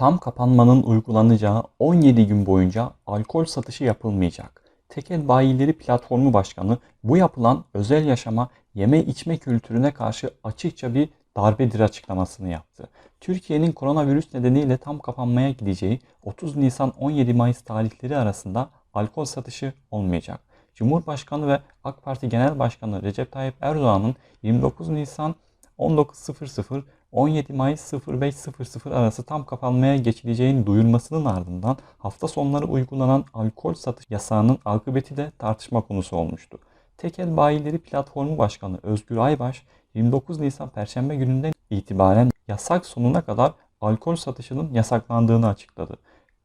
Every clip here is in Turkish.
Tam kapanmanın uygulanacağı 17 gün boyunca alkol satışı yapılmayacak. Tekel Bayileri Platformu Başkanı bu yapılan özel yaşama, yeme içme kültürüne karşı açıkça bir darbedir açıklamasını yaptı. Türkiye'nin koronavirüs nedeniyle tam kapanmaya gideceği 30 Nisan-17 Mayıs tarihleri arasında alkol satışı olmayacak. Cumhurbaşkanı ve AK Parti Genel Başkanı Recep Tayyip Erdoğan'ın 29 Nisan 19.00 17 Mayıs 05.00 arası tam kapanmaya geçileceğini duyurmasının ardından hafta sonları uygulanan alkol satış yasağının akıbeti de tartışma konusu olmuştu. Tekel Bayileri Platformu Başkanı Özgür Aybaş 29 Nisan Perşembe gününden itibaren yasak sonuna kadar alkol satışının yasaklandığını açıkladı.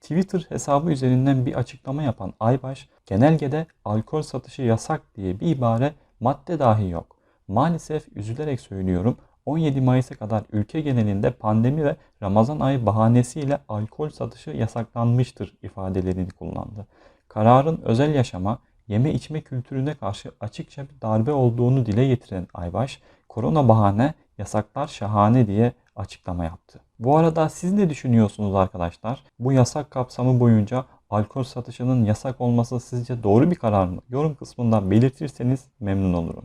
Twitter hesabı üzerinden bir açıklama yapan Aybaş, genelgede alkol satışı yasak diye bir ibare madde dahi yok. Maalesef üzülerek söylüyorum 17 Mayıs'a kadar ülke genelinde pandemi ve Ramazan ayı bahanesiyle alkol satışı yasaklanmıştır ifadelerini kullandı. Kararın özel yaşama, yeme içme kültürüne karşı açıkça bir darbe olduğunu dile getiren Aybaş, korona bahane, yasaklar şahane diye açıklama yaptı. Bu arada siz ne düşünüyorsunuz arkadaşlar? Bu yasak kapsamı boyunca alkol satışının yasak olması sizce doğru bir karar mı? Yorum kısmından belirtirseniz memnun olurum.